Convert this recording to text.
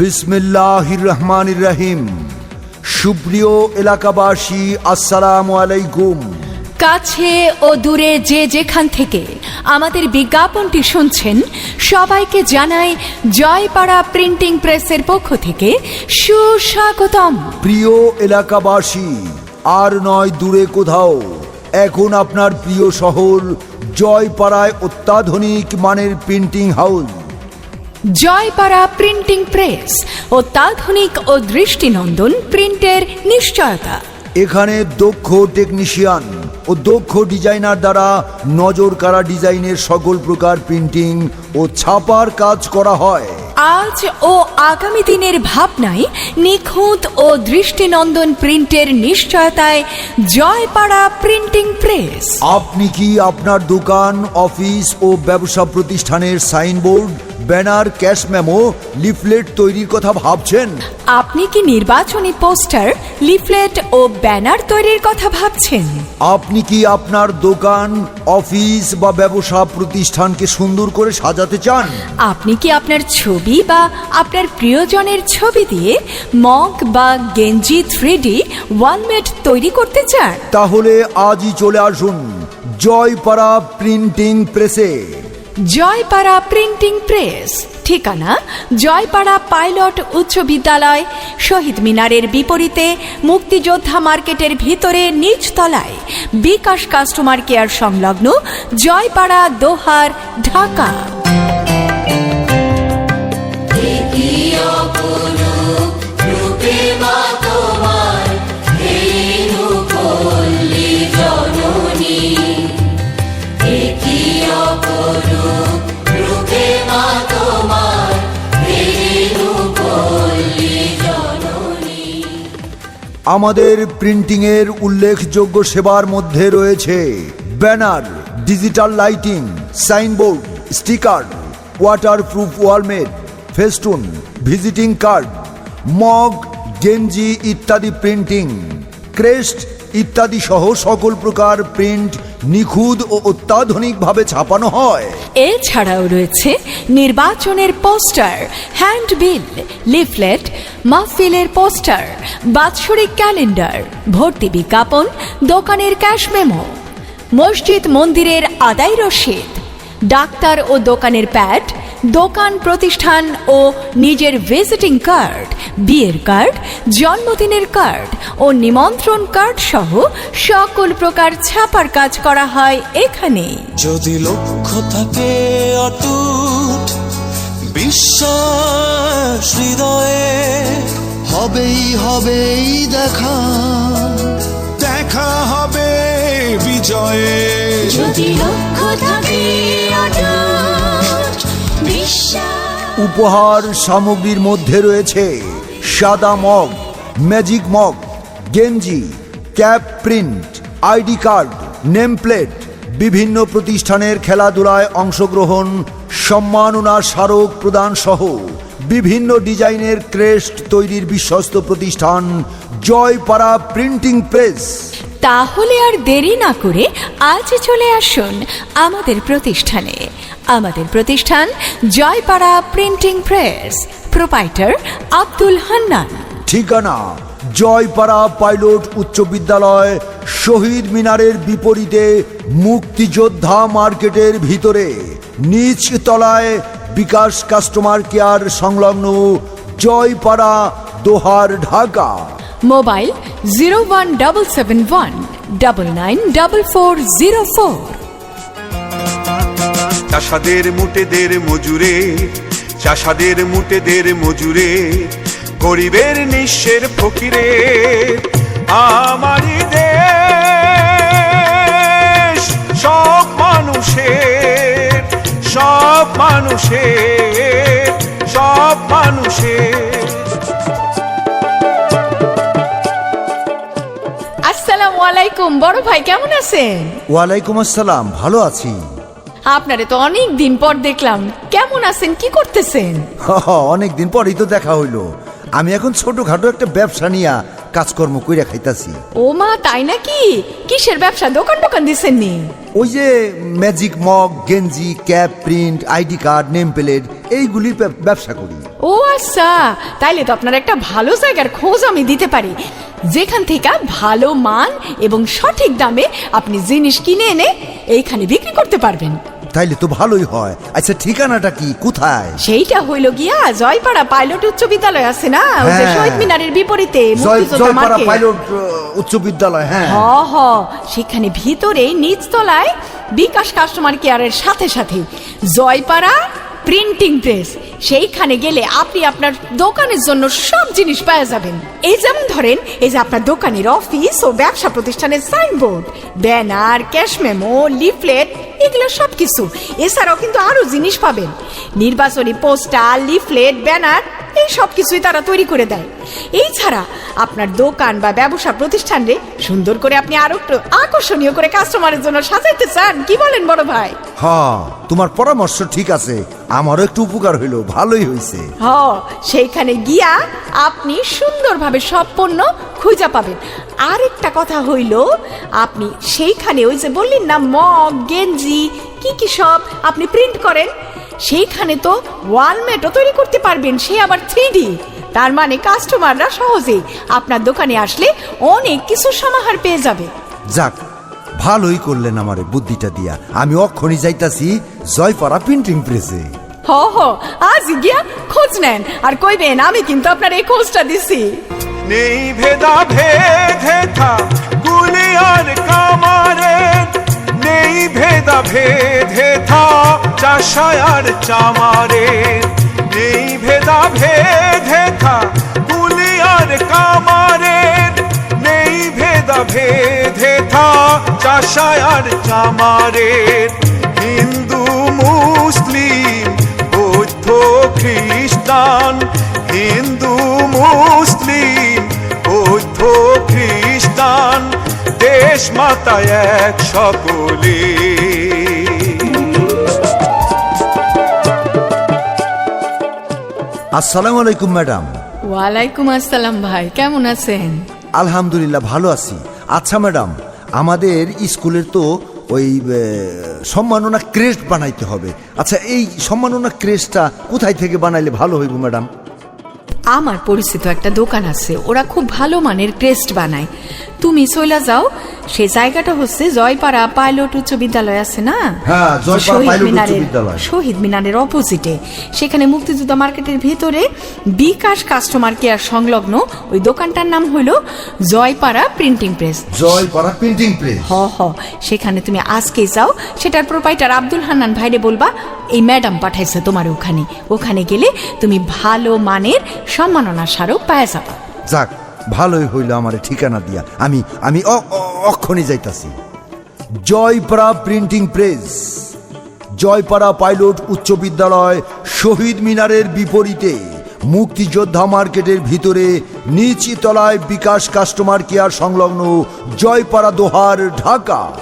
বিসমিল্লাহির রহমানির রহিম সুপ্রিয় এলাকাবাসী আসসালামু আলাইকুম। কাছে ও দূরে যে যেখান থেকে আমাদের বিজ্ঞাপনটি শুনছেন সবাইকে জানাই জয়পাড়া প্রিন্টিং প্রেসের পক্ষ থেকে সুস্বাগতম। প্রিয় এলাকাবাসী আর নয় দূরে কোথাও এখন আপনার প্রিয় শহর জয়পাড়ায় অত্যাধুনিক মানের printing house. Joypara printing press অত্যাধুনিক ও দৃষ্টিনন্দন প্রিন্টের নিশ্চয়তা। এখানে দক্ষ টেকনিশিয়ান ও দক্ষ ডিজাইনার দ্বারা নজর কাড়া ডিজাইনের সকল প্রকার প্রিন্টিং ও ছাপার কাজ করা হয়। আজ ও আগামী দিনের ভাবনায় নিখুঁত ও দৃষ্টিনন্দন প্রিন্টের নিশ্চয়তায় জয়পাড়া প্রিন্টিং প্রেস আপনি কি আপনার দোকান অফিস ও ব্যবসা প্রতিষ্ঠানের signboard banner cash memo leaflet তৈরির কথা ভাবছেন। আপনি কি নির্বাচনী পোস্টার লিফলেট ও ব্যানার তৈরির কথা ভাবছেন? আপনি কি আপনার দোকান অফিস বা ব্যবসা প্রতিষ্ঠানকে সুন্দর করে সাজাতে চান? আপনি কি আপনার ছবি বা আপনার প্রিয়জনের ছবি দিয়ে মগ বা গেঞ্জি থ্রি ডি ওয়ালমেট তৈরি করতে চান? তাহলে আজই চলে আসুন Joypara printing প্রেসে। Joypara printing press. ঠিকানা, জয়পাড়া পাইলট উচ্চ বিদ্যালয়, শহীদ মিনারের বিপরীতে মুক্তিযোদ্ধা মার্কেটের ভিতরে নিচতলায়। বিকাশ কাস্টমার কেয়ার সংলগ্ন জয়পাড়া দোহার, ঢাকা। আমাদের প্রিন্টিংয়ের উল্লেখযোগ্য সেবার মধ্যে রয়েছে banner, digital lighting, signboard, sticker, waterproof wall mat, festoon, visiting card, mug, গেঞ্জি ইত্যাদি প্রিন্টিং, ক্রেস্ট ইত্যাদি সহ সকল প্রকার প্রিন্ট নিখুঁত ও অত্যাধুনিকভাবে ছাপানো হয়। এছাড়াও রয়েছে নির্বাচনের পোস্টার, হ্যান্ডবিল, লিফলেট, মাহফিলের পোস্টার, বাৎসরিক ক্যালেন্ডার, ভর্তি বিজ্ঞাপন, দোকানের ক্যাশ মেমো, মসজিদ মন্দিরের আদায় রসিদ, ডাক্তার ও দোকানের প্যাড দোকান প্রতিষ্ঠান ও নিজের ভিজিটিং কার্ড বিয়ের কার্ড জন্মদিনের কার্ড ও নিমন্ত্রণ কার্ড সহ সকল প্রকার ছাপার কাজ করা হয় এখানে যদি লক্ষ্য থাকে অটুট বিশ্বাস হৃদয়ে হবেই হবেই দেখা। দেখা হবে বিজয়ে। যদি লক্ষ্য থাকে অটুট উপহার সামগ্রীর মধ্যে রয়েছে সাদা মগ ম্যাজিক মগ গেঞ্জি cap print ID card name plate বিভিন্ন প্রতিষ্ঠানের খেলাধুলায় অংশগ্রহণ, সম্মাননা স্মারক প্রদান সহ বিভিন্ন ডিজাইনের ক্রেস্ট তৈরির বিশ্বস্ত প্রতিষ্ঠান জয়পাড়া প্রিন্টিং প্রেস। তাহলে আর দেরি না করে আজ চলে আসুন আমাদের প্রতিষ্ঠানে। আমাদের প্রতিষ্ঠান Joypara printing press proprietor Abdul Hannan. ঠিকানা জয়পাড়া পাইলট উচ্চ বিদ্যালয়, শহীদ মিনারের বিপরীতে মুক্তিযোদ্ধা মার্কেটের ভিতরে। নিচ তলায় বিকাশ কাস্টমার কেয়ার সংলগ্ন Joypara Dohar Dhaka. Mobile zero one double seven one double nine double four zero four. চাষাদের মুটেদের মজুরে, চাষাদের মুটেদের মজুরে, গরিবের নিঃস্বের ফকিরে, আমারই দেশ, সব মানুষের সব মানুষের সব মানুষের। আলাইকুম বড় ভাই কেমন আছেন? ওয়ালাইকুম আসসালাম ভালো আছি। আপনারে তো অনেক দিন পর দেখলাম। কেমন আছেন কি করতেছেন? অনেক দিন পরই তো দেখা হইল। আমি এখন ছোটখাটো একটা ব্যবসা নিয়ে কাজকর্ম কইরা খাইতাছি। ও মা তাই নাকি? কিসের ব্যবসা? দোকান দোকান দিছেন নি ওই যে ম্যাজিক মগ গেঞ্জি cap print ID card name plate এইগুলির ব্যবসা করি। ও আচ্ছা তাইলে তো আপনার একটা ভালো জায়গার খোঁজ আমি দিতে পারি। যেখান থেকে ভালো মান এবং সঠিক দামে আপনি জিনিস কিনে এনে এইখানে বিক্রি করতে পারবেন। তাইলে তো ভালোই হয়। আচ্ছা ঠিকানাটা কি? কোথায়? সেইটা হইল গিয়া জয়পাড়া পাইলট উচ্চ বিদ্যালয় আছে না? ওই যে হ্যাঁ। শহীদ মিনারের বিপরীতে মুক্তিযোদ্ধা জয়পাড়া মার্কেট। পাইলট আহ, উচ্চ বিদ্যালয় হ্যাঁ। হ হ। সেখানে ভিতরে নিচতলায় বিকাশ কাস্টমার কেয়ারের সাথে সাথে জয়পাড়া প্রিন্টিং প্রেস সেইখানে গেলে আপনি আপনার দোকানের জন্য সব জিনিস পাওয়া যাবেন। এই যেমন ধরেন, এই যে আপনার দোকানের অফিস ও ব্যবসা প্রতিষ্ঠানের signboard banner cash memo leaflet এগুলো সব কিছু এছাড়াও কিন্তু আরও জিনিস পাবেন। নির্বাচনী পোস্টার লিফলেট ব্যানার এই সব কিছুই তারা তৈরি করে দেয়। এই ছাড়া আপনার দোকান বা ব্যবসা প্রতিষ্ঠানে সুন্দর করে আপনি আরও একটু আকর্ষণীয় করে কাস্টমারের জন্য সাজাইতে চান। কি বলেন বড় ভাই? হ্যাঁ তোমার পরামর্শ ঠিক আছে। আমারও একটু উপকার হইল ভালোই হয়েছে হ সেইখানে গিয়া আপনি সুন্দরভাবে সব পণ্য খুঁজে পাবেন। আরেকটা কথা হইল আপনি সেইখানে ওই যে বললেন না মগ গেঞ্জি কি কি সব আপনি প্রিন্ট করেন সেইখানে তো ওয়ালমেটও তৈরি করতে পারবেন সে আবার থ্রি তার মানে কাস্টমাররা সহজেই আপনার দোকানে আসলে অনেক কিছু সমাহার পেয়ে যাবে। যাক ভালোই করলেন আমারে বুদ্ধিটা দিয়া। আমি অক্ষণি যাইতাছি জয়পাড়া প্রিন্টিং প্রেসে হ আজ গিয়া খোঁজ নেন। আর কইবেন, আমি কিন্তু আপনার এই খোঁজটা দিছি। নেই ভেদা ভেদে থা গুলিয়ার কামারে নেই ভেদা ভেদে থা চাষায়ার চামারে নেই ভেদা ভেদে থা গুলিয়ার কামারে নেই ভেদা ভেদে থা চাষায়ার চামারে হিন্দু, মুসলিম বৌদ্ধ খ্রিস্টান হিন্দু মুসলিম বৌদ্ধ খ্রিস্টান দেশ মাতা এক সকলে। আসসালামু আলাইকুম ম্যাডাম। ওয়ালাইকুম আসসালাম ভাই কেমন আছেন? আলহামদুলিল্লাহ ভালো আছি। আচ্ছা ম্যাডাম আমাদের স্কুলের তো ওই সম্মাননা ক্রেস্ট বানাইতে হবে। আচ্ছা এই সম্মাননা ক্রেস্টটা কোথায় থেকে বানাইলে ভালো হইব, ম্যাডাম? আমার পরিচিত একটা দোকান আছে, ওরা খুব ভালো মানের ক্রেস্ট বানায়। তুমি চলে যাও। সে জায়গাটা হচ্ছে জয়পাড়া পাইলট উচ্চ বিদ্যালয় আছে না? হ্যাঁ, শহীদ মিনারের- শহীদ মিনারের অপোজিটে সেখানে মুক্তিযোদ্ধা মার্কেটের ভেতরে বিকাশ কাস্টমার কেয়ার সংলগ্ন ওই দোকানটার নাম হলো Joypara printing press Joypara printing press হ হ। সেখানে তুমি আজকেই যাও। সেটার প্রোপাইটার আব্দুল হান্নান ভাইরে বলবা এই ম্যাডাম পাঠাইছে তোমার ওখানে। ওখানে গেলে তুমি ভালো মানের সম্মাননা স্মারক পাওয়া যাবা। যাক ভালোই হইল আমার ঠিকানা দিয়া। আমি আমি অক্ষণে যাইতাছি। Joypara printing press Joypara pilot উচ্চ বিদ্যালয় শহীদ মিনারের বিপরীতে মুক্তিযোদ্ধা মার্কেটের ভিতরে নিচিতলায় বিকাশ কাস্টমার কেয়ার সংলগ্ন জয়পাড়া দোহার ঢাকা।